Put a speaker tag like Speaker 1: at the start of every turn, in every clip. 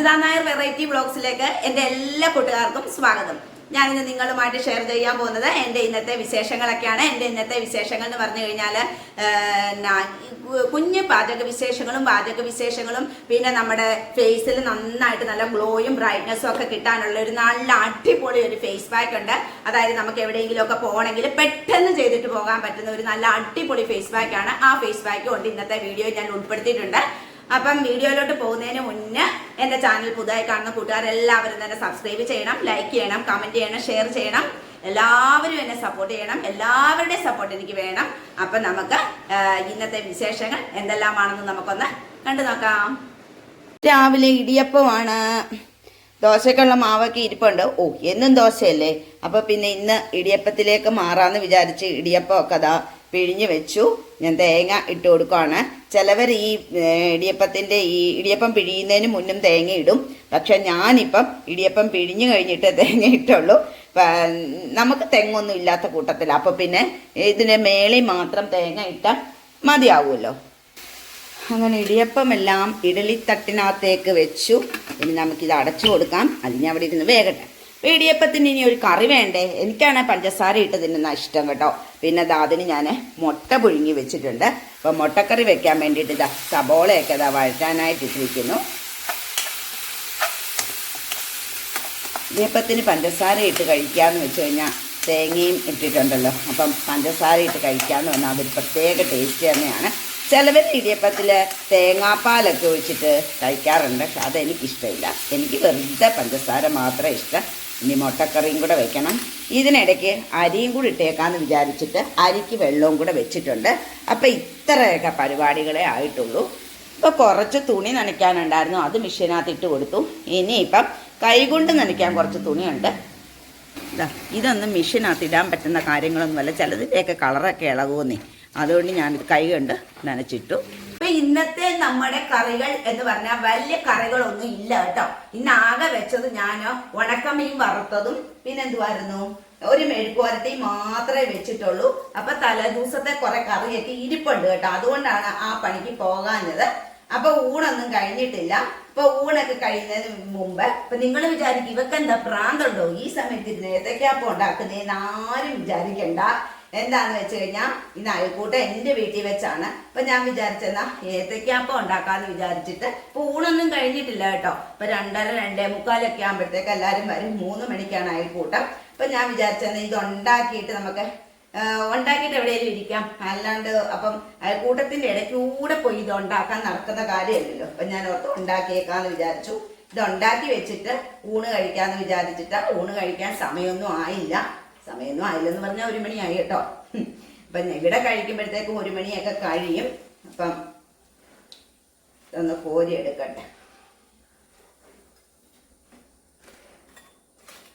Speaker 1: Anjitha Nair variety വ്ളോഗ്സിലേക്ക് എന്റെ എല്ലാ കൂട്ടുകാർക്കും സ്വാഗതം. ഞാൻ ഇന്ന് നിങ്ങളുമായിട്ട് ഷെയർ ചെയ്യാൻ പോകുന്നത് എന്റെ ഇന്നത്തെ വിശേഷങ്ങളൊക്കെയാണ്. എന്റെ ഇന്നത്തെ വിശേഷങ്ങൾ എന്ന് പറഞ്ഞു കഴിഞ്ഞാൽ കുഞ്ഞ് പാചക വിശേഷങ്ങളും പാചക വിശേഷങ്ങളും പിന്നെ നമ്മുടെ ഫേസിൽ നന്നായിട്ട് നല്ല ഗ്ലോയും ബ്രൈറ്റ്നസ്സും ഒക്കെ കിട്ടാനുള്ള ഒരു നല്ല അടിപൊളി ഒരു ഫേസ് പാക്ക് ഉണ്ട്. അതായത് നമുക്ക് എവിടെയെങ്കിലും ഒക്കെ പോകണമെങ്കിൽ പെട്ടെന്ന് ചെയ്തിട്ട് പോകാൻ പറ്റുന്ന ഒരു നല്ല അടിപൊളി ഫേസ് പാക്കാണ് ആ ഫേസ് പാക്ക് കൊണ്ട് ഇന്നത്തെ വീഡിയോ ഞാൻ ഉൾപ്പെടുത്തിയിട്ടുണ്ട്. അപ്പം വീഡിയോയിലോട്ട് പോകുന്നതിന് മുന്നേ എന്റെ ചാനൽ പുതുതായി കാണുന്ന കൂട്ടുകാരെല്ലാവരും തന്നെ സബ്സ്ക്രൈബ് ചെയ്യണം ലൈക്ക് ചെയ്യണം കമന്റ് ചെയ്യണം ഷെയർ ചെയ്യണം. എല്ലാവരും എന്നെ സപ്പോർട്ട് ചെയ്യണം. എല്ലാവരുടെയും സപ്പോർട്ട് എനിക്ക് വേണം. അപ്പം നമുക്ക് ഇന്നത്തെ വിശേഷങ്ങൾ എന്തെല്ലാമാണെന്ന് നമുക്കൊന്ന് കണ്ടു നോക്കാം. രാവിലെ ഇടിയപ്പമാണ്. ദോശക്കുള്ള മാവൊക്കെ ഇരിപ്പുണ്ട്. ഓ എന്നും ദോശയല്ലേ? അപ്പോൾ പിന്നെ ഇന്ന് ഇടിയപ്പത്തിലേക്ക് മാറാന്ന് വിചാരിച്ച് ഇടിയപ്പമൊക്കെ അതാ പിഴിഞ്ഞ് വെച്ചു. ഞാൻ തേങ്ങ ഇട്ട് കൊടുക്കുകയാണ് ചിലവർ ഈ ഇടിയപ്പത്തിന്റെ ഈ ഇടിയപ്പം പിഴിയുന്നതിന് മുന്നും തേങ്ങ ഇടും. പക്ഷെ ഞാനിപ്പം ഇടിയപ്പം പിഴിഞ്ഞു കഴിഞ്ഞിട്ട് തേങ്ങ ഇട്ടുള്ളൂ. നമുക്ക് തെങ്ങൊന്നും ഇല്ലാത്ത കൂട്ടത്തില്ല അപ്പോൾ പിന്നെ ഇതിന് മേളിൽ മാത്രം തേങ്ങ ഇട്ടാൽ മതിയാവുമല്ലോ. അങ്ങനെ ഇടിയപ്പം ഇടിയപ്പമെല്ലാം ഇഡലിത്തട്ടിനകത്തേക്ക് വെച്ചു. ഇനി നമുക്കിത് അടച്ചു കൊടുക്കാം. അതിന് അവിടെ ഇരുന്ന് അപ്പോൾ ഇടിയപ്പത്തിന് ഇനി ഒരു കറി വേണ്ടേ? എനിക്കാണ് പഞ്ചസാര ഇട്ട് തിന്നുന്ന ഇഷ്ടം കേട്ടോ. പിന്നെ ദാ അതിന് ഞാൻ മുട്ട പുഴുങ്ങി വെച്ചിട്ടുണ്ട്. അപ്പോൾ മുട്ടക്കറി വെക്കാൻ വേണ്ടിയിട്ട് ഇതാ സബോളയൊക്കെ ഇതാ വഴറ്റാനായിട്ട് ഇട്ടിരിക്കുന്നു. ഇടിയപ്പത്തിന് പഞ്ചസാര ഇട്ട് കഴിക്കാമെന്ന് വെച്ച് കഴിഞ്ഞാൽ തേങ്ങയും ഇട്ടിട്ടുണ്ടല്ലോ. അപ്പം പഞ്ചസാര ഇട്ട് കഴിക്കാമെന്ന് പറഞ്ഞാൽ അതൊരു പ്രത്യേക ടേസ്റ്റ് തന്നെയാണ്. ചിലവർ ഇടിയപ്പത്തിൽ തേങ്ങാപ്പാലൊക്കെ ഒഴിച്ചിട്ട് കഴിക്കാറുണ്ട്. പക്ഷെ അതെനിക്കിഷ്ടമില്ല. എനിക്ക് വെറുതെ പഞ്ചസാര മാത്രമേ ഇഷ്ടം. ഇനി മുട്ടക്കറിയും കൂടെ വെക്കണം. ഇതിനിടയ്ക്ക് അരിയും കൂടി ഇട്ടേക്കാന്ന് വിചാരിച്ചിട്ട് അരിക്ക് വെള്ളവും കൂടെ വെച്ചിട്ടുണ്ട്. അപ്പം ഇത്രയൊക്കെ പരിപാടികളെ ആയിട്ടുള്ളൂ. ഇപ്പോൾ കുറച്ച് തുണി നനയ്ക്കാനുണ്ടായിരുന്നു. അത് മെഷീനകത്ത് ഇട്ട് കൊടുത്തു. ഇനിയിപ്പം കൈകൊണ്ട് നനയ്ക്കാൻ കുറച്ച് തുണിയുണ്ട്. ഇതാ ഇതൊന്നും മെഷീനകത്ത് ഇടാൻ പറ്റുന്ന കാര്യങ്ങളൊന്നുമല്ല. ചിലതിന്റെയൊക്കെ കളറൊക്കെ ഇളകുമെന്നേ. അതുകൊണ്ട് ഞാനിത് കൈ കൊണ്ട് നനച്ചിട്ടു. ഇന്നത്തെ നമ്മുടെ കറികൾ എന്ന് പറഞ്ഞാൽ വലിയ കറികളൊന്നും ഇല്ല കേട്ടോ. ഇന്ന് ആകെ വെച്ചത് ഞാൻ ഉണക്കമീൻ വറുത്തതും പിന്നെ എന്തുവായിരുന്നു? ഒരു മെഴുക്കുവരത്തി മാത്രമേ വെച്ചിട്ടുള്ളൂ. അപ്പൊ തലേദിവസത്തെ കുറെ കറിയൊക്കെ ഇരിപ്പുണ്ട് കേട്ടോ. അതുകൊണ്ടാണ് ആ പണിക്ക് പോകാഞ്ഞത്. അപ്പൊ ഊണൊന്നും കഴിഞ്ഞിട്ടില്ല. ഇപ്പൊ ഊണൊക്കെ കഴിയുന്നതിന് മുമ്പ് ഇപ്പൊ നിങ്ങൾ വിചാരിക്കും ഇവക്കെന്താ പ്രാന്തുണ്ടോ? ഈ സമയത്ത് ഇരുന്ന് ഏത്തക്കാപ്പം ഉണ്ടാക്കുന്നതെന്ന് ആരും വിചാരിക്കണ്ട. എന്താന്ന് വെച്ച് കഴിഞ്ഞാൽ ഇന്ന് അയൽക്കൂട്ടം എന്റെ വീട്ടിൽ വെച്ചാണ്. ഇപ്പൊ ഞാൻ വിചാരിച്ചെന്നാ ഏത്തക്കാപ്പം ഉണ്ടാക്കാന്ന് വിചാരിച്ചിട്ട് ഇപ്പൊ ഊണൊന്നും കഴിഞ്ഞിട്ടില്ല കേട്ടോ. ഇപ്പൊ രണ്ടര രണ്ടേ മുക്കാലൊക്കെ ആകുമ്പോഴത്തേക്ക് എല്ലാരും വരും. മൂന്ന് മണിക്കാണ് അയൽക്കൂട്ടം. ഇപ്പൊ ഞാൻ വിചാരിച്ചെന്നാ ഇത് ഉണ്ടാക്കിയിട്ട് നമുക്ക് ഉണ്ടാക്കിയിട്ട് എവിടെയെങ്കിലും ഇരിക്കാം. അല്ലാണ്ട് അപ്പം അയൽക്കൂട്ടത്തിന്റെ ഇടയ്ക്കൂടെ പോയി ഇത് ഉണ്ടാക്കാൻ നടക്കുന്ന കാര്യമല്ലല്ലോ. അപ്പൊ ഞാൻ ഓർത്ത് ഉണ്ടാക്കിയേക്കാന്ന് വിചാരിച്ചു. ഇത് ഉണ്ടാക്കി വെച്ചിട്ട് ഊണ് കഴിക്കാന്ന് വിചാരിച്ചിട്ട് ഊണ് കഴിക്കാൻ സമയമൊന്നും ആയില്ല. സമയമൊന്നും ആയില്ലെന്ന് പറഞ്ഞാൽ ഒരു മണിയായി കേട്ടോ. അപ്പം ഇവിടെ കഴിക്കുമ്പോഴത്തേക്കും ഒരു മണിയൊക്കെ കഴിയും. അപ്പം ഒന്ന് കോരി എടുക്കട്ടെ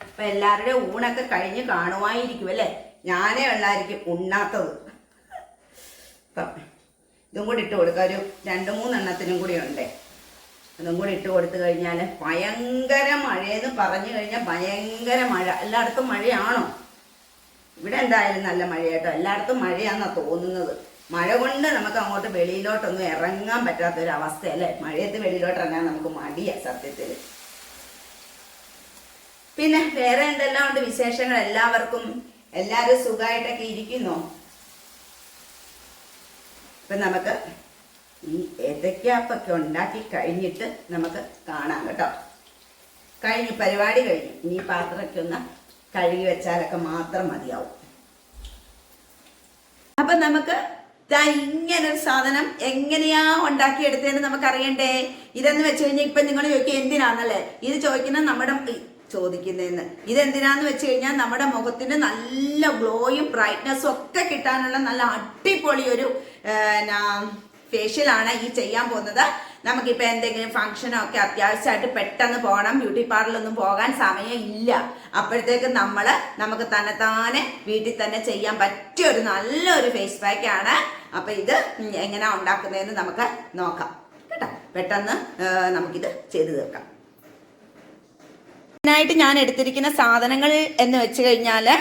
Speaker 1: അപ്പൊ എല്ലാവരുടെയും ഊണൊക്കെ കഴിഞ്ഞ് കാണുമായിരിക്കും അല്ലേ? ഞാനേ ഉള്ളായിരിക്കും ഉണ്ണാത്തത്. അപ്പം ഇതും കൂടി ഇട്ട് കൊടുക്കാം. ഒരു രണ്ട് മൂന്നെണ്ണത്തിനും കൂടി ഉണ്ടേ. അതും കൂടി ഇട്ട് കൊടുത്തു കഴിഞ്ഞാൽ ഭയങ്കര മഴയെന്ന് പറഞ്ഞു കഴിഞ്ഞാൽ ഭയങ്കര മഴ. എല്ലായിടത്തും മഴയാണോ? ഇവിടെ എന്തായാലും നല്ല മഴയായിട്ടോ എല്ലായിടത്തും മഴയാന്നാ തോന്നുന്നത്. മഴ കൊണ്ട് നമുക്ക് അങ്ങോട്ട് വെളിയിലോട്ടൊന്നും ഇറങ്ങാൻ പറ്റാത്ത ഒരു അവസ്ഥയല്ലേ മഴയത്ത് വെളിയിലോട്ട് ഇറങ്ങാൻ നമുക്ക് മടിയാ സത്യത്തിൽ പിന്നെ വേറെ എന്തെല്ലാം ഉണ്ട് വിശേഷങ്ങൾ എല്ലാവർക്കും? എല്ലാവരും സുഖമായിട്ടൊക്കെ ഇരിക്കുന്നു? ഇപ്പൊ നമുക്ക് ഈ ഏത്തക്കാപ്പൊക്കെ ഉണ്ടാക്കി കഴിഞ്ഞിട്ട് നമുക്ക് കാണാം കേട്ടോ. കഴിഞ്ഞു പരിപാടി കഴിഞ്ഞു. ഇനി പാത്രമൊക്കെ ഒന്ന് കഴുകി വെച്ചാലൊക്കെ മാത്രം മതിയാവും. അപ്പൊ നമുക്ക് ഇങ്ങനെ ഒരു സാധനം എങ്ങനെയാ ഉണ്ടാക്കിയെടുത്തതെന്ന് നമുക്ക് അറിയണ്ടേ ഇതെന്ന് വെച്ച് കഴിഞ്ഞാൽ ഇപ്പൊ നിങ്ങൾ ചോദിക്കുക എന്തിനാന്നല്ലേ? ഇത് ചോദിക്കുന്നത് നമ്മുടെ ചോദിക്കുന്നതെന്ന്. ഇതെന്തിനാന്ന് വെച്ച് കഴിഞ്ഞാൽ നമ്മുടെ മുഖത്തിന് നല്ല ഗ്ലോയും ബ്രൈറ്റ്നസ്സും ഒക്കെ കിട്ടാനുള്ള നല്ല അടിപൊളി ഒരു ഫേഷ്യലാണ് ഈ ചെയ്യാൻ പോകുന്നത്. നമുക്കിപ്പോൾ എന്തെങ്കിലും ഫംഗ്ഷനോ ഒക്കെ അത്യാവശ്യമായിട്ട് പെട്ടെന്ന് പോകണം. ബ്യൂട്ടി പാർലറിലൊന്നും പോകാൻ സമയമില്ല. അപ്പോഴത്തേക്ക് നമ്മൾ നമുക്ക് തന്നെ തന്നെത്താനെ വീട്ടിൽ തന്നെ ചെയ്യാൻ പറ്റിയ ഒരു നല്ലൊരു ഫേസ് പാക്കാണ് ആണ്. അപ്പം ഇത് എങ്ങനെ ഉണ്ടാക്കുന്നതെന്ന് നമുക്ക് നോക്കാം. കേട്ടോ? പെട്ടെന്ന് നമുക്കിത് ചെയ്തു തീർക്കാം. ായിട്ട് ഞാൻ എടുത്തിരിക്കുന്ന സാധനങ്ങൾ എന്ന് വെച്ച് കഴിഞ്ഞാൽ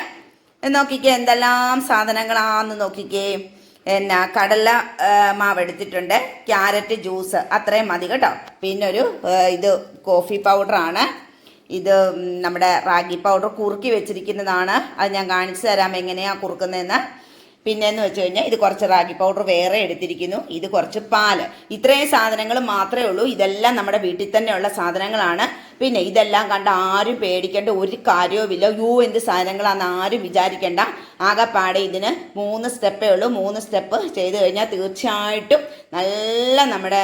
Speaker 1: നോക്കിക്കേ എന്തെല്ലാം സാധനങ്ങളാന്ന് നോക്കിക്കേ. എന്നാ കടല മാവ് എടുത്തിട്ടുണ്ട്. ക്യാരറ്റ് ജ്യൂസ് അത്രയും മതി കേട്ടോ. പിന്നെ ഒരു ഇത് കോഫി പൗഡറാണ്. ഇത് നമ്മുടെ റാഗി പൗഡർ കുറുക്കി വെച്ചിരിക്കുന്നതാണ്. അത് ഞാൻ കാണിച്ചു തരാം എങ്ങനെയാണ് കുറുക്കുന്നതെന്ന്. പിന്നെ എന്ന് വെച്ച് കഴിഞ്ഞാൽ ഇത് കുറച്ച് റാഗി പൗഡർ വേറെ എടുത്തിരിക്കുന്നു. ഇത് കുറച്ച് പാൽ. ഇത്രയും സാധനങ്ങൾ മാത്രമേ ഉള്ളൂ. ഇതെല്ലാം നമ്മുടെ വീട്ടിൽ തന്നെയുള്ള സാധനങ്ങളാണ്. പിന്നെ ഇതെല്ലാം കണ്ട് ആരും പേടിക്കേണ്ട ഒരു കാര്യവുമില്ല. യൂ എന്ത് സാധനങ്ങളാണെന്ന് ആരും വിചാരിക്കേണ്ട. ആകെപ്പാടെ ഇതിന് മൂന്ന് സ്റ്റെപ്പേ ഉള്ളൂ. മൂന്ന് സ്റ്റെപ്പ് ചെയ്ത് കഴിഞ്ഞാൽ തീർച്ചയായിട്ടും നല്ല നമ്മുടെ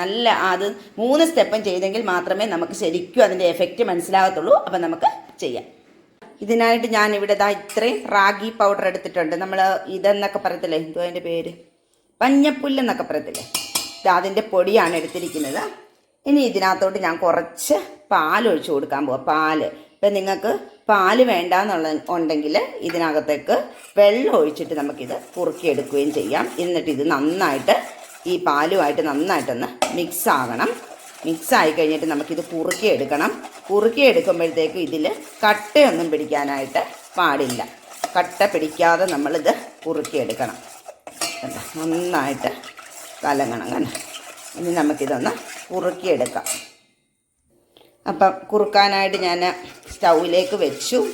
Speaker 1: നല്ല അത് മൂന്ന് സ്റ്റെപ്പും ചെയ്തെങ്കിൽ മാത്രമേ നമുക്ക് ശരിക്കും അതിന്റെ എഫക്റ്റ് മനസ്സിലാകത്തുള്ളൂ. അപ്പം നമുക്ക് ചെയ്യാം. ഇതിനായിട്ട് ഞാൻ ഇവിടെ ദാ ഇത്രയും റാഗി പൗഡർ എടുത്തിട്ടുണ്ട്. നമ്മൾ ഇതെന്നൊക്കെ പറയത്തില്ലേ? എന്തോ അതിന്റെ പേര്? പഞ്ഞപ്പുല്ലെന്നൊക്കെ പറയത്തില്ലേ? ഇത് അതിന്റെ പൊടിയാണ് എടുത്തിരിക്കുന്നത്. ഇനി ഇതിനകത്തോട്ട് ഞാൻ കുറച്ച് പാൽ ഒഴിച്ചു കൊടുക്കാൻ പോവാം. പാൽ. ഇപ്പം നിങ്ങൾക്ക് പാൽ വേണ്ടാന്നുള്ള ഉണ്ടെങ്കിൽ ഇതിനകത്തേക്ക് വെള്ളം ഒഴിച്ചിട്ട് നമുക്കിത് കുറുക്കിയെടുക്കുകയും ചെയ്യാം. എന്നിട്ട് ഇത് നന്നായിട്ട് ഈ പാലുമായിട്ട് നന്നായിട്ടൊന്ന് മിക്സ് ആകണം മിക്സ് ആയി കഴിഞ്ഞിട്ട് നമുക്കിത് കുറുക്കി എടുക്കണം കുറുക്കി എടുക്കുമ്പോഴത്തേക്ക് ഇതിൽ കട്ടയൊന്നും പിടിക്കാനായിട്ട് പാടില്ല. കട്ട പിടിക്കാതെ നമ്മളിത് കുറുക്കി എടുക്കണം കണ്ടോ? നന്നായിട്ട് കലങ്ങണം കണ്ട? ഇനി നമുക്കിതൊന്ന് കുറുക്കിയെടുക്കാം. അപ്പം കുറുക്കാനായിട്ട് ഞാൻ സ്റ്റൗവിലേക്ക് വെച്ചു.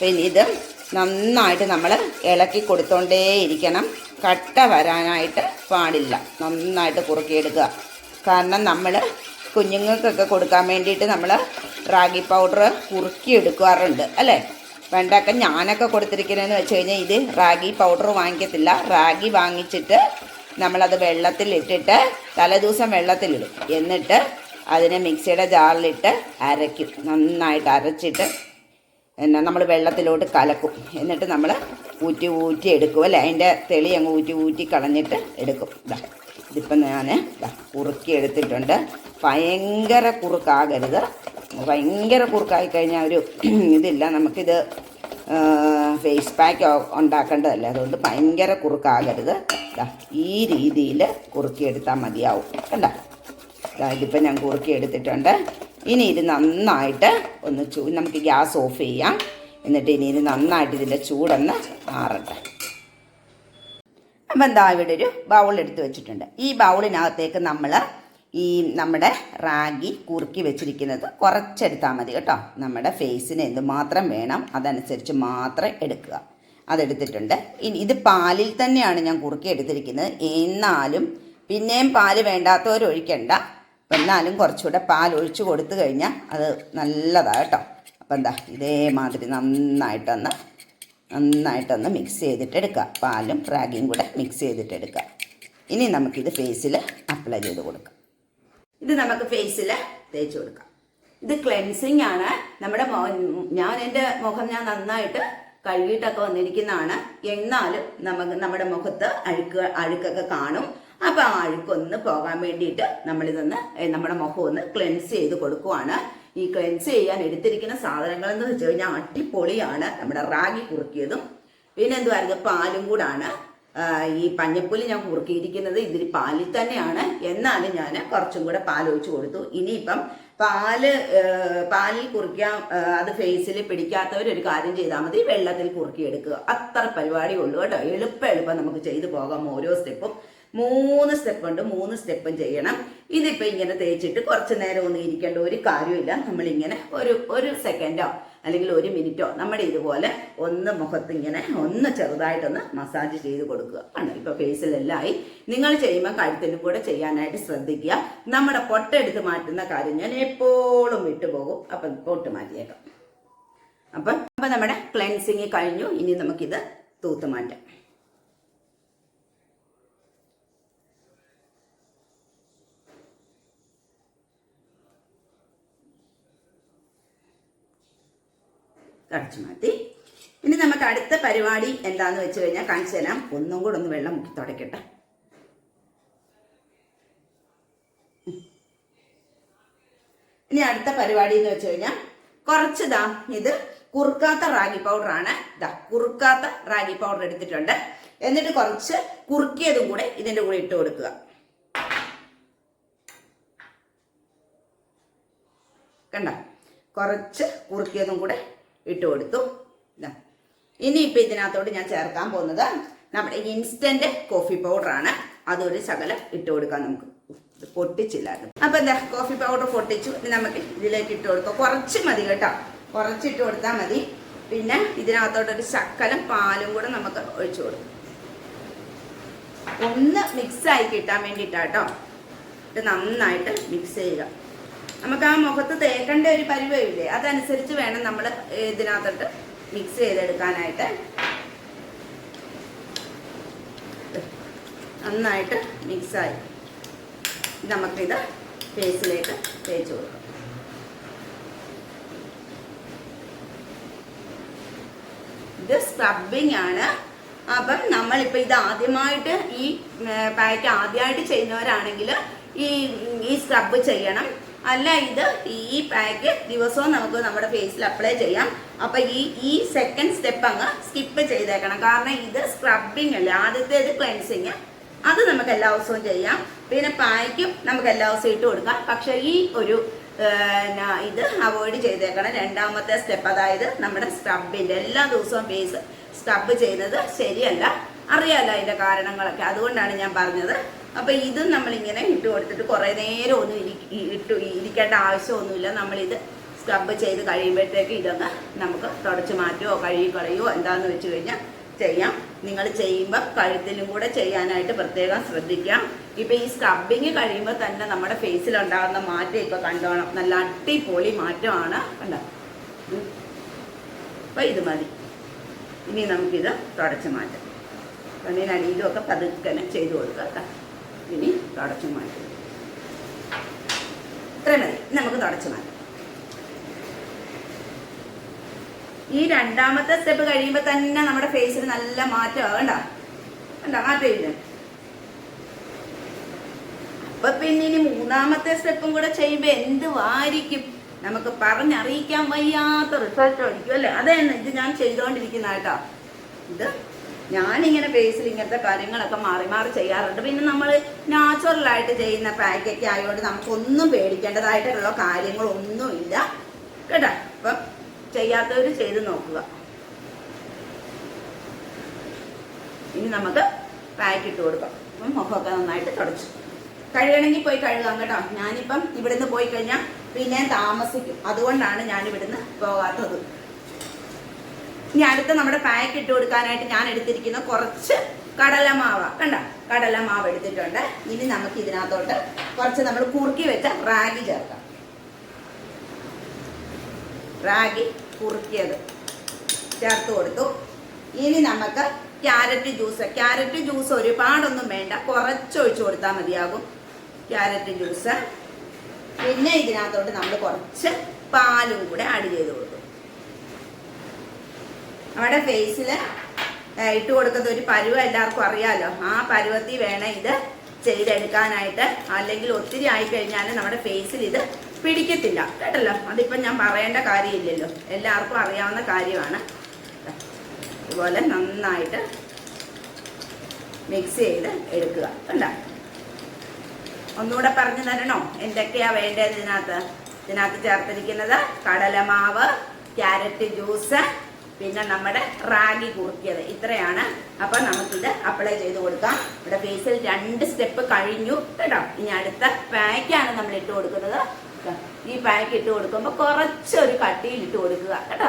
Speaker 1: പിന്നെ ഇത് നന്നായിട്ട് നമ്മൾ ഇളക്കി കൊടുത്തോണ്ടേയിരിക്കണം. കട്ട വരാനായിട്ട് പാടില്ല. നന്നായിട്ട് കുറുക്കിയെടുക്കുക. കാരണം നമ്മൾ കുഞ്ഞുങ്ങൾക്കൊക്കെ കൊടുക്കാൻ വേണ്ടിയിട്ട് നമ്മൾ റാഗി പൗഡർ കുറുക്കി എടുക്കാറുണ്ട് അല്ലേ? വേണ്ടൊക്കെ ഞാനൊക്കെ കൊടുത്തിരിക്കുന്നതെന്ന് വെച്ച് കഴിഞ്ഞാൽ ഇത് റാഗി പൗഡർ വാങ്ങിക്കത്തില്ല. റാഗി വാങ്ങിച്ചിട്ട് നമ്മളത് വെള്ളത്തിലിട്ടിട്ട് തലേദിവസം വെള്ളത്തിലിടും. എന്നിട്ട് അതിനെ മിക്സിയുടെ ജാറിലിട്ട് അരയ്ക്കും. നന്നായിട്ട് അരച്ചിട്ട് എന്നാ നമ്മൾ വെള്ളത്തിലോട്ട് കലക്കും. എന്നിട്ട് നമ്മൾ ഊറ്റി ഊറ്റി എടുക്കും അല്ലേ? അതിന്റെ തെളി അങ്ങ് ഊറ്റി ഊറ്റി കളഞ്ഞിട്ട് എടുക്കും. ഇതാ ഇതിപ്പം ഞാൻ കുറുക്കി എടുത്തിട്ടുണ്ട് ഭയങ്കര കുറുക്കാകരുത്. ഭയങ്കര കുറുക്കായി കഴിഞ്ഞാൽ ഒരു ഇതില്ല. നമുക്കിത് ഫേസ് പാക്ക് ഉണ്ടാക്കേണ്ടതല്ല? അതുകൊണ്ട് ഭയങ്കര കുറുക്കാകരുത്. ഈ രീതിയിൽ കുറുക്കിയെടുത്താൽ മതിയാവും. കണ്ടോ? ഇതിപ്പോൾ ഞാൻ കുറുക്കിയെടുത്തിട്ടുണ്ട്. ഇനി ഇത് നന്നായിട്ട് ഒന്ന് ചൂ നമുക്ക് ഗ്യാസ് ഓഫ് ചെയ്യാം. എന്നിട്ട് ഇനി ഇത് നന്നായിട്ട് ഇതിന്റെ ചൂടൊന്ന് മാറട്ടെ. അപ്പം എന്താ ഇവിടെ ഒരു ബൗൾ എടുത്ത് വെച്ചിട്ടുണ്ട്. ഈ ബൗളിനകത്തേക്ക് നമ്മൾ ഈ നമ്മുടെ റാഗി കുറുക്കി വെച്ചിരിക്കുന്നത് കുറച്ചെടുത്താൽ മതി കേട്ടോ. നമ്മുടെ ഫേസിന് എന്തുമാത്രം വേണം അതനുസരിച്ച് മാത്രം എടുക്കുക. അതെടുത്തിട്ടുണ്ട്. ഇനി ഇത് പാലിൽ തന്നെയാണ് ഞാൻ കുറുക്കി എടുത്തിരിക്കുന്നത്. എന്നാലും പിന്നെയും പാൽ വേണ്ടാത്തവർ ഒഴിക്കണ്ട. എന്നാലും കുറച്ചുകൂടെ പാൽ ഒഴിച്ചു കൊടുത്തു കഴിഞ്ഞാൽ അത് നല്ലതാണ് കേട്ടോ. അപ്പം എന്താ ഇതേമാതിരി നന്നായിട്ടൊന്ന് നന്നായിട്ടൊന്ന് മിക്സ് ചെയ്തിട്ട് എടുക്കുക പാലും റാഗിയും കൂടെ മിക്സ് ചെയ്തിട്ട് എടുക്കുക ഇനി നമുക്കിത് ഫേസിൽ അപ്ലൈ ചെയ്ത് കൊടുക്കാം. ഇത് നമുക്ക് ഫേസിൽ തേച്ച് കൊടുക്കാം. ഇത് ക്ലെൻസിങ് ആണ്. നമ്മുടെ ഞാൻ എന്റെ മുഖം ഞാൻ നന്നായിട്ട് കഴുകിയിട്ടൊക്കെ വന്നിരിക്കുന്നതാണ്. എന്നാലും നമുക്ക് നമ്മുടെ മുഖത്ത് അഴുക്ക് അഴുക്കൊക്കെ കാണും. അപ്പോൾ ആ അഴുക്കൊന്ന് പോകാൻ വേണ്ടിയിട്ട് നമ്മളിതൊന്ന് നമ്മുടെ മുഖം ഒന്ന് ക്ലെൻസ് ചെയ്ത് കൊടുക്കുവാണ്. ഈ ക്ലെൻസ് ചെയ്യാൻ എടുത്തിരിക്കുന്ന സാധനങ്ങൾ എന്ന് വെച്ച് കഴിഞ്ഞാൽ അടിപൊളിയാണ്. നമ്മുടെ റാഗി കുറുക്കിയതും പിന്നെ എന്തുവായിരുന്നു? പാലും കൂടാണ്. ഈ പഞ്ഞപ്പുല്ല് ഞാൻ കുറുക്കിയിരിക്കുന്നത് ഇതിൽ പാലിൽ തന്നെയാണ്. എന്നാലും ഞാൻ കുറച്ചും കൂടെ പാൽ ഒഴിച്ച് കൊടുത്തു. ഇനിയിപ്പം പാൽ പാലിൽ കുറിക്കാൻ അത് ഫേസിൽ പിടിക്കാത്തവർ ഒരു കാര്യം ചെയ്താൽ മതി. വെള്ളത്തിൽ കുറുക്കിയെടുക്കുക അത്ര പരിപാടി ഉള്ളൂ കേട്ടോ. എളുപ്പം എളുപ്പം നമുക്ക് ചെയ്തു പോകാം ഓരോ സ്റ്റെപ്പും. മൂന്ന് സ്റ്റെപ്പ് ഉണ്ട്. മൂന്ന് സ്റ്റെപ്പും ചെയ്യണം. ഇതിപ്പോൾ ഇങ്ങനെ തേച്ചിട്ട് കുറച്ച് നേരം ഒന്നും ഇരിക്കേണ്ട ഒരു കാര്യമില്ല. നമ്മളിങ്ങനെ ഒരു ഒരു സെക്കൻഡോ അല്ലെങ്കിൽ ഒരു മിനിറ്റോ നമ്മുടെ ഇതുപോലെ ഒന്ന് മുഖത്ത് ഇങ്ങനെ ഒന്ന് ചെറുതായിട്ടൊന്ന് മസാജ് ചെയ്ത് കൊടുക്കുക. ആണ്. ഇപ്പോൾ ഫേസിലെല്ലാം ആയി നിങ്ങൾ ചെയ്യുമ്പോൾ കഴുത്തിനും കൂടെ ചെയ്യാനായിട്ട് ശ്രദ്ധിക്കുക. നമ്മുടെ പൊട്ടെടുത്ത് മാറ്റുന്ന കാര്യം ഞാൻ എപ്പോഴും വിട്ടുപോകും. അപ്പം പൊട്ട് മാറ്റിയേക്കാം. അപ്പം അപ്പം നമ്മുടെ ക്ലെൻസിങ് കഴിഞ്ഞു. ഇനി നമുക്കിത് തൂത്ത് മാറ്റാം. കടച്ചു മാറ്റി. ഇനി നമുക്ക് അടുത്ത പരിപാടി എന്താന്ന് വെച്ച് കഴിഞ്ഞാൽ കാണിച്ചു തരാം. ഒന്നും കൂടെ ഒന്ന് വെള്ളം മുക്കി തുടക്കട്ടെ. ഇനി അടുത്ത പരിപാടി എന്ന് വെച്ച് കഴിഞ്ഞാൽ കുറച്ച് ദാ ഇത് കുറുക്കാത്ത റാഗി പൗഡർ ആണ്. ദാ കുറുക്കാത്ത റാഗി പൗഡർ എടുത്തിട്ടുണ്ട്. എന്നിട്ട് കുറച്ച് കുറുക്കിയതും കൂടെ ഇതിന്റെ കൂടെ ഇട്ട് കൊടുക്കുക. കണ്ട? കുറച്ച് കുറുക്കിയതും കൂടെ ഇട്ട് കൊടുത്തു. ഇനിയിപ്പോൾ ഇതിനകത്തോട്ട് ഞാൻ ചേർക്കാൻ പോകുന്നത് നമ്മുടെ ഇൻസ്റ്റന്റ് കോഫി പൗഡർ പൗഡറാണ് അതൊരു ശകലം ഇട്ട് കൊടുക്കാം നമുക്ക്. പൊട്ടിച്ചില്ല പൊട്ടിച്ചില്ലായിരുന്നു അപ്പൊ എന്താ കോഫി പൗഡർ പൊട്ടിച്ചു. നമുക്ക് ഇതിലേക്ക് ഇട്ട് കൊടുക്കാം. കുറച്ച് മതി കേട്ടോ. കുറച്ച് ഇട്ട് കൊടുത്താൽ മതി. പിന്നെ ഇതിനകത്തോട്ടൊരു ശക്കലം പാലും കൂടെ നമുക്ക് ഒഴിച്ചു കൊടുക്കും. ഒന്ന് മിക്സ് ആയി കിട്ടാൻ വേണ്ടിയിട്ടാട്ടോ. ഇത് നന്നായിട്ട് മിക്സ് ചെയ്യുക. നമുക്ക് ആ മുഖത്ത് തേക്കേണ്ട ഒരു പരിവില്ലേ അതനുസരിച്ച് വേണം നമ്മൾ ഇതിനകത്തോട്ട് മിക്സ് ചെയ്തെടുക്കാനായിട്ട്. നന്നായിട്ട് മിക്സായി നമുക്കിത് ഫേസിലേക്ക് തേച്ച് കൊടുക്കാം. ഇത് സ്ക്രബിങ് ആണ്. അപ്പം നമ്മളിപ്പോൾ ഇത് ആദ്യമായിട്ട് ഈ പാക്ക് ആദ്യമായിട്ട് ചെയ്യുന്നവരാണെങ്കിൽ ഈ ഈ സ്ക്രബ് ചെയ്യണം. അല്ല ഇത് ഈ പാക്ക് ദിവസവും നമുക്ക് നമ്മുടെ ഫേസിൽ അപ്ലൈ ചെയ്യാം. അപ്പൊ ഈ ഈ സെക്കൻഡ് സ്റ്റെപ്പ് അങ്ങ് സ്കിപ്പ് ചെയ്തേക്കണം. കാരണം ഇത് സ്ക്രബിങ് അല്ലേ? ആദ്യത്തേത് ക്ലെൻസിങ് അത് നമുക്ക് എല്ലാ ദിവസവും ചെയ്യാം. പിന്നെ പായ്ക്കും നമുക്ക് എല്ലാ ദിവസവും ഇട്ട് കൊടുക്കാം. പക്ഷെ ഈ ഒരു ഇത് അവോയ്ഡ് ചെയ്തേക്കണം. രണ്ടാമത്തെ സ്റ്റെപ്പ് അതായത് നമ്മുടെ സ്ക്രബിന്റെ എല്ലാ ദിവസവും ഫേസ് സ്ക്രബ് ചെയ്യുന്നത് ശരിയല്ല. അറിയാലോ അതിന്റെ കാരണങ്ങളൊക്കെ. അതുകൊണ്ടാണ് ഞാൻ പറഞ്ഞത്. അപ്പൊ ഇതും നമ്മളിങ്ങനെ ഇട്ട് കൊടുത്തിട്ട് കുറെ നേരം ഒന്നും ഇട്ട് ഇരിക്കേണ്ട ആവശ്യമൊന്നുമില്ല. നമ്മളിത് സ്ക്രബ് ചെയ്ത് കഴിയുമ്പോഴത്തേക്ക് ഇതൊക്കെ നമുക്ക് തുടച്ച് മാറ്റുകയോ കഴുകി കളയോ എന്താന്ന് വെച്ച് കഴിഞ്ഞാൽ ചെയ്യാം. നിങ്ങൾ ചെയ്യുമ്പോൾ കഴുത്തിലും കൂടെ ചെയ്യാനായിട്ട് പ്രത്യേകം ശ്രദ്ധിക്കാം. ഇപ്പൊ ഈ സ്ക്രബിങ് കഴിയുമ്പോൾ തന്നെ നമ്മുടെ ഫേസിൽ ഉണ്ടാകുന്ന മാറ്റം ഇപ്പൊ കണ്ടോണം. നല്ല അടിപൊളി മാറ്റമാണ് കണ്ടോ. അപ്പൊ ഇത് മതി. ഇനി നമുക്കിത് തുടച്ച് മാറ്റാം. കണ്ണിനടിയിലും ഒക്കെ പതുക്കനെ ചെയ്തു കൊടുക്കാം കേട്ടോ. ഇനി തുടച്ചു മാറ്റും ഇത്രയും മതി. നമുക്ക് തുടച്ചു മാറ്റാം ഈ രണ്ടാമത്തെ സ്റ്റെപ്പ് കഴിയുമ്പോൾ തന്നെ നമ്മുടെ ഫേസിൽ നല്ല മാറ്റമാണ് കണ്ടോ? കണ്ടോ? മാറ്റമില്ല അപ്പൊ പിന്നെ ഇനി മൂന്നാമത്തെ സ്റ്റെപ്പും കൂടെ ചെയ്യുമ്പോൾ വാരിക്കും? നമുക്ക് പറഞ്ഞറിയിക്കാൻ വയ്യാത്ത റിസൾട്ട് ആയിരിക്കും അല്ലേ? ഇത് ഞാൻ ചെയ്തുകൊണ്ടിരിക്കുന്ന കേട്ടോ. ഇത് ഞാനിങ്ങനെ ബേസിൽ ഇങ്ങനത്തെ കാര്യങ്ങളൊക്കെ മാറി മാറി ചെയ്യാറുണ്ട്. പിന്നെ നമ്മൾ നാച്ചുറലായിട്ട് ചെയ്യുന്ന പാക്കൊക്കെ ആയതുകൊണ്ട് നമുക്കൊന്നും പേടിക്കേണ്ടതായിട്ടുള്ള കാര്യങ്ങളൊന്നുമില്ല. കേട്ടോ? അപ്പം ചെയ്യാത്തവർ ചെയ്ത് നോക്കുക. ഇനി നമുക്ക് പാക്ക് ഇട്ട് കൊടുക്കാം. അപ്പം മുഖമൊക്കെ നന്നായിട്ട് തുടച്ചു. കഴുകണമെങ്കിൽ പോയി കഴുകാം കേട്ടോ. ഞാനിപ്പം ഇവിടുന്ന് പോയി കഴിഞ്ഞാൽ പിന്നെ താമസിക്കും. അതുകൊണ്ടാണ് ഞാൻ ഇവിടുന്ന് പോകാത്തത്. ഇനി അടുത്ത നമ്മുടെ പാക്ക് ഇട്ട് കൊടുക്കാനായിട്ട് ഞാൻ എടുത്തിരിക്കുന്ന കുറച്ച് കടലമാവ. കണ്ട കടലമാവ് എടുത്തിട്ടുണ്ട്. ഇനി നമുക്ക് ഇതിനകത്തോട്ട് കുറച്ച് നമ്മൾ കുറുക്കി വെച്ച റാഗി ചേർക്കാം. റാഗി കുറുക്കിയത് ചേർത്ത് കൊടുത്തു. ഇനി നമുക്ക് ക്യാരറ്റ് ജ്യൂസ് ക്യാരറ്റ് ജ്യൂസ് ഒരുപാടൊന്നും വേണ്ട. കുറച്ചൊഴിച്ച് കൊടുത്താൽ മതിയാകും ക്യാരറ്റ് ജ്യൂസ്. പിന്നെ ഇതിനകത്തോട്ട് നമ്മൾ കുറച്ച് പാലും കൂടെ ആഡ് ചെയ്ത് കൊടുക്കും. നമ്മുടെ ഫേസിൽ ഇട്ട് കൊടുക്കുന്ന ഒരു പരുവ എല്ലാവർക്കും അറിയാലോ. ആ പരുവത്തിൽ വേണം ഇത് ചെയ്തെടുക്കാനായിട്ട്. അല്ലെങ്കിൽ ഒത്തിരി ആയിക്കഴിഞ്ഞാൽ നമ്മുടെ ഫേസിൽ ഇത് പിടിക്കത്തില്ല. കേട്ടല്ലോ? അതിപ്പം ഞാൻ പറയേണ്ട കാര്യമില്ലല്ലോ. എല്ലാവർക്കും അറിയാവുന്ന കാര്യമാണ്. ഇതുപോലെ നന്നായിട്ട് മിക്സ് ചെയ്ത് എടുക്കുക. കണ്ടോ? ഒന്നുകൂടെ പറഞ്ഞു തരണോ? എന്തൊക്കെയാ വേണ്ടത് ഇതിനകത്ത്? ഇതിനകത്ത് ചേർത്തിരിക്കുന്നത് കടലമാവ് ക്യാരറ്റ് ജ്യൂസ് പിന്നെ നമ്മുടെ റാഗി കുറുക്കിയത് ഇത്രയാണ്. അപ്പൊ നമുക്കിത് അപ്ലൈ ചെയ്ത് കൊടുക്കാം. ഇവിടെ ഫേസിൽ രണ്ട് സ്റ്റെപ്പ് കഴിഞ്ഞു കേട്ടോ. ഇനി അടുത്ത പാക്കാണ് നമ്മൾ ഇട്ട് കൊടുക്കുന്നത്. ഈ പാക്ക് ഇട്ട് കൊടുക്കുമ്പോൾ കുറച്ചൊരു കട്ടിയിൽ ഇട്ട് കൊടുക്കുക കേട്ടോ.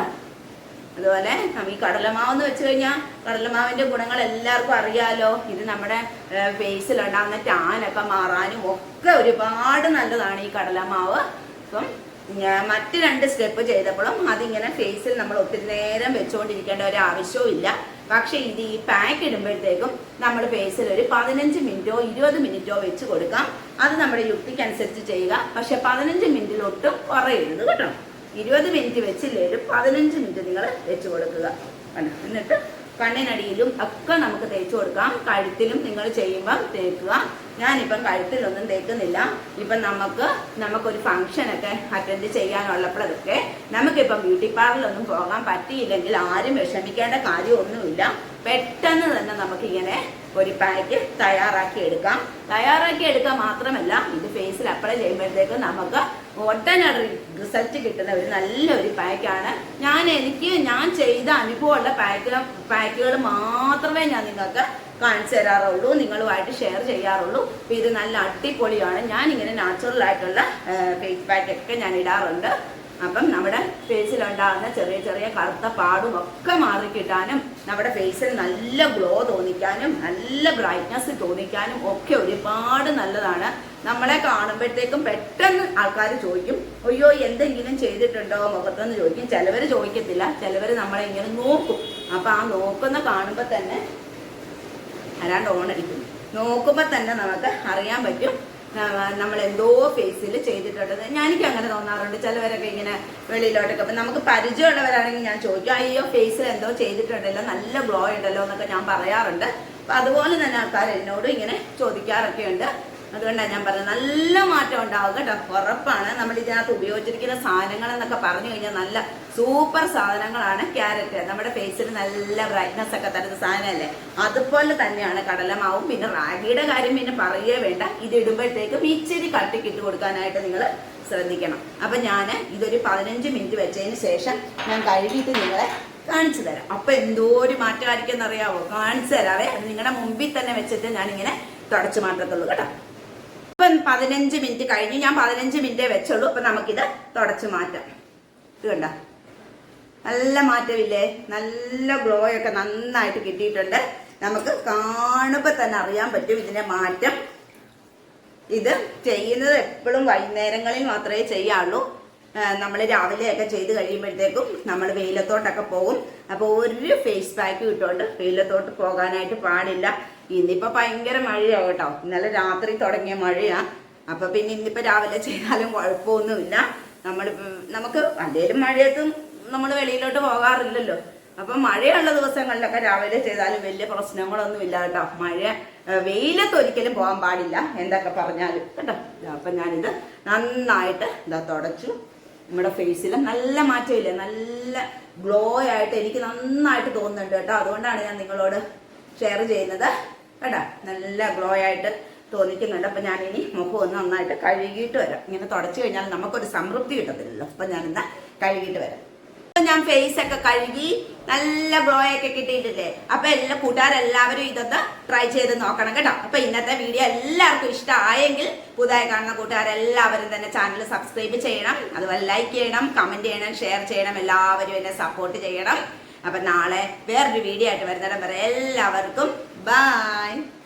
Speaker 1: അതുപോലെ ഈ കടലമാവ് എന്ന് വെച്ച് കഴിഞ്ഞാൽ കടലമാവിന്റെ ഗുണങ്ങൾ എല്ലാവർക്കും അറിയാലോ. ഇത് നമ്മുടെ ഫേസിൽ ഉണ്ടാകുന്ന ടാനൊക്കെ മാറാനും ഒക്കെ ഒരുപാട് നല്ലതാണ് ഈ കടലമാവ്. അപ്പം മറ്റ് രണ്ട് സ്റ്റെപ്പ് ചെയ്തപ്പോഴും അതിങ്ങനെ ഫേസിൽ നമ്മൾ ഒത്തിരി നേരം വെച്ചുകൊണ്ടിരിക്കേണ്ട ഒരു ആവശ്യവും ഇല്ല. പക്ഷെ ഇത് ഈ പാക്ക് ഇടുമ്പോഴത്തേക്കും നമ്മൾ ഫേസിൽ ഒരു പതിനഞ്ച് മിനിറ്റോ ഇരുപത് മിനിറ്റോ വെച്ച് കൊടുക്കാം. അത് നമ്മുടെ യുക്തിക്കനുസരിച്ച് ചെയ്യുക. പക്ഷെ പതിനഞ്ച് മിനിറ്റിലൊട്ടും കുറയരുത് കേട്ടോ. ഇരുപത് മിനിറ്റ് വെച്ചില്ലേലും പതിനഞ്ച് മിനിറ്റ് നിങ്ങൾ വെച്ച് കൊടുക്കുക? എന്നിട്ട് കണ്ണിനടിയിലും ഒക്കെ നമുക്ക് തേച്ചു കൊടുക്കാം. കഴുത്തിലും നിങ്ങൾ ചെയ്യുമ്പം തേക്കുക. ഞാനിപ്പം കഴുത്തിലൊന്നും തേക്കുന്നില്ല. ഇപ്പം നമുക്ക് നമുക്കൊരു ഫംഗ്ഷനൊക്കെ അറ്റൻഡ് ചെയ്യാനുള്ളപ്പോഴതൊക്കെ നമുക്കിപ്പം ബ്യൂട്ടി പാർലറിലൊന്നും പോകാൻ പറ്റിയില്ലെങ്കിൽ ആരും വിഷമിക്കേണ്ട കാര്യമൊന്നുമില്ല. പെട്ടെന്ന് തന്നെ നമുക്കിങ്ങനെ ഒരു പാക്ക് തയ്യാറാക്കി എടുക്കാം. തയ്യാറാക്കി എടുക്കുക മാത്രമല്ല ഇത് ഫേസിൽ അപ്ലൈ ചെയ്യുമ്പോഴത്തേക്ക് നമുക്ക് ഒട്ടനവധി റിസൾട്ട് കിട്ടുന്ന ഒരു നല്ലൊരു പാക്കാണ് ഞാൻ എനിക്ക് ഞാൻ ചെയ്ത അനുഭവമുള്ള പാക്കുകൾ പാക്കുകൾ മാത്രമേ ഞാൻ നിങ്ങൾക്ക് കാണിച്ചു തരാറുള്ളൂ നിങ്ങളുമായിട്ട് ഷെയർ ചെയ്യാറുള്ളൂ. അപ്പോൾ ഇത് നല്ല അടിപൊളിയാണ്. ഞാൻ ഇങ്ങനെ നാച്ചുറൽ ആയിട്ടുള്ള ഫേസ് പാക്കൊക്കെ ഞാൻ ഇടാറുണ്ട്. അപ്പം നമ്മുടെ ഫേസിൽ ഉണ്ടാകുന്ന ചെറിയ ചെറിയ കറുത്ത പാടും ഒക്കെ മാറി കിട്ടാനും നമ്മുടെ ഫേസിൽ നല്ല ഗ്ലോ തോന്നിക്കാനും നല്ല ബ്രൈറ്റ്നസ് തോന്നിക്കാനും ഒക്കെ ഒരുപാട് നല്ലതാണ്. നമ്മളെ കാണുമ്പോഴത്തേക്കും പെട്ടെന്ന് ആൾക്കാർ ചോദിക്കും അയ്യോ എന്തെങ്കിലും ചെയ്തിട്ടുണ്ടോ മുഖത്തെന്ന് ചോദിക്കും. ചിലവർ ചോദിക്കത്തില്ല. ചിലവർ നമ്മളെ ഇങ്ങനെ നോക്കും. അപ്പം ആ നോക്കുന്ന കാണുമ്പോൾ തന്നെ അല്ലാണ്ട് ഓണടിക്കും നോക്കുമ്പോൾ തന്നെ നമുക്ക് അറിയാൻ പറ്റും നമ്മൾ എന്തോ ഫേസിൽ ചെയ്തിട്ടുണ്ട് ഞാൻ എനിക്ക് അങ്ങനെ തോന്നാറുണ്ട്. ചിലവരൊക്കെ ഇങ്ങനെ വെളിയിലോട്ടൊക്കെ. അപ്പം നമുക്ക് പരിചയമുള്ളവരാണെങ്കിൽ ഞാൻ ചോദിക്കും അയ്യോ ഫേസിൽ എന്തോ ചെയ്തിട്ടുണ്ടല്ലോ? നല്ല ഗ്ലോ ഉണ്ടല്ലോ എന്നൊക്കെ ഞാൻ പറയാറുണ്ട്. അപ്പം അതുപോലെ തന്നെ ആൾക്കാർ എന്നോട് ഇങ്ങനെ ചോദിക്കാറൊക്കെ ഉണ്ട് അതുകൊണ്ടാണ് ഞാൻ പറഞ്ഞത്. നല്ല മാറ്റം ഉണ്ടാവും കേട്ടോ. ഉറപ്പാണ്. നമ്മൾ ഇതിനകത്ത് ഉപയോഗിച്ചിരിക്കുന്ന സാധനങ്ങൾ എന്നൊക്കെ പറഞ്ഞു കഴിഞ്ഞാൽ നല്ല സൂപ്പർ സാധനങ്ങളാണ് ക്യാരറ്റ്. നമ്മുടെ ഫേസിൽ നല്ല ബ്രൈറ്റ്നസ് ഒക്കെ തരുന്ന സാധനമല്ലേ? അതുപോലെ തന്നെയാണ് കടലമാവും. പിന്നെ റാഗിയുടെ കാര്യം പിന്നെ പറയുകയേ വേണ്ട. ഇത് ഇടുമ്പോഴത്തേക്കും ഇച്ചിരി കട്ടിക്ക് ഇട്ട് കൊടുക്കാനായിട്ട് നിങ്ങൾ ശ്രദ്ധിക്കണം. അപ്പം ഞാൻ ഇതൊരു പതിനഞ്ച് മിനിറ്റ് വെച്ചതിന് ശേഷം ഞാൻ കഴുകിയിട്ട് നിങ്ങളെ കാണിച്ചു തരാം. അപ്പം എന്തോ ഒരു മാറ്റമായിരിക്കും എന്നറിയാവോ? കാണിച്ചു തരാവേ. അത് നിങ്ങളുടെ മുമ്പിൽ തന്നെ വെച്ചിട്ട് ഞാനിങ്ങനെ തുടച്ചു മാറ്റത്തുള്ളൂ കേട്ടോ. ഇപ്പം പതിനഞ്ച് മിനിറ്റ് കഴിഞ്ഞു ഞാൻ പതിനഞ്ച് മിനിറ്റേ വെച്ചുള്ളൂ അപ്പം നമുക്കിത് തുടച്ച് മാറ്റാം. ഇത് കണ്ട? നല്ല മാറ്റമില്ലേ? നല്ല ഗ്ലോ ഒക്കെ നന്നായിട്ട് കിട്ടിയിട്ടുണ്ട്. നമുക്ക് കാണുമ്പോൾ തന്നെ അറിയാൻ പറ്റും ഇതിന്റെ മാറ്റം. ഇത് ചെയ്യുന്നത് എപ്പോഴും വൈകുന്നേരങ്ങളിൽ മാത്രമേ ചെയ്യാവുള്ളൂ. നമ്മൾ രാവിലെയൊക്കെ ചെയ്ത് കഴിയുമ്പോഴത്തേക്കും നമ്മൾ വെയിലത്തോട്ടൊക്കെ പോകും. അപ്പോൾ ഒരു ഫേസ് പാക്ക് ഇട്ടുകൊണ്ട് വെയിലത്തോട്ട് പോകാനായിട്ട് പാടില്ല. ഇന്നിപ്പോൾ ഭയങ്കര മഴയാണ് കേട്ടോ. ഇന്നലെ രാത്രി തുടങ്ങിയ മഴയാ. അപ്പോൾ പിന്നെ ഇന്നിപ്പോൾ രാവിലെ ചെയ്താലും കുഴപ്പമൊന്നുമില്ല. നമ്മൾ നമുക്ക് എന്തേലും മഴയത്തും നമ്മൾ വെളിയിലോട്ട് പോകാറില്ലല്ലോ. അപ്പം മഴയുള്ള ദിവസങ്ങളിലൊക്കെ രാവിലെ ചെയ്താലും വലിയ പ്രശ്നങ്ങളൊന്നും ഇല്ല കേട്ടോ. മഴ വെയിലത്ത് ഒരിക്കലും പോകാൻ പാടില്ല എന്തൊക്കെ പറഞ്ഞാലും കേട്ടോ. അപ്പം ഞാനിത് നന്നായിട്ട് ഇതാ തുടച്ചു. നമ്മുടെ ഫേസിൽ നല്ല മാറ്റമില്ലേ? നല്ല ഗ്ലോ ആയിട്ട് എനിക്ക് നന്നായിട്ട് തോന്നുന്നുണ്ട് കേട്ടോ. അതുകൊണ്ടാണ് ഞാൻ നിങ്ങളോട് ഷെയർ ചെയ്യുന്നത്. കേട്ടോ നല്ല ഗ്ലോ ആയിട്ട് തോന്നിക്കുന്നുണ്ട്. അപ്പം ഞാനിനി മുഖം ഒന്ന് നന്നായിട്ട് കഴുകിയിട്ട് വരാം. ഇങ്ങനെ തുടച്ചു കഴിഞ്ഞാൽ നമുക്കൊരു സംതൃപ്തി കിട്ടത്തില്ലല്ലോ. അപ്പം ഞാനിന്ന് കഴുകിയിട്ട് വരാം. അപ്പൊ ഞാൻ ഫേസ് ഒക്കെ കഴുകി നല്ല ഗ്ലോ ഒക്കെ കിട്ടിയിട്ടില്ലേ? അപ്പൊ എല്ലാ കൂട്ടുകാരെല്ലാവരും ഇതൊക്കെ ട്രൈ ചെയ്ത് നോക്കണം കേട്ടോ. അപ്പൊ ഇന്നത്തെ വീഡിയോ എല്ലാവർക്കും ഇഷ്ടമായെങ്കിൽ പുതുതായി കാണുന്ന കൂട്ടുകാരെല്ലാവരും തന്നെ ചാനൽ സബ്സ്ക്രൈബ് ചെയ്യണം. അതുപോലെ ലൈക്ക് ചെയ്യണം കമന്റ് ചെയ്യണം ഷെയർ ചെയ്യണം. എല്ലാവരും എന്നെ സപ്പോർട്ട് ചെയ്യണം. അപ്പൊ നാളെ വേറൊരു വീഡിയോ ആയിട്ട് വരുന്നിടം വരെ എല്ലാവർക്കും Bye!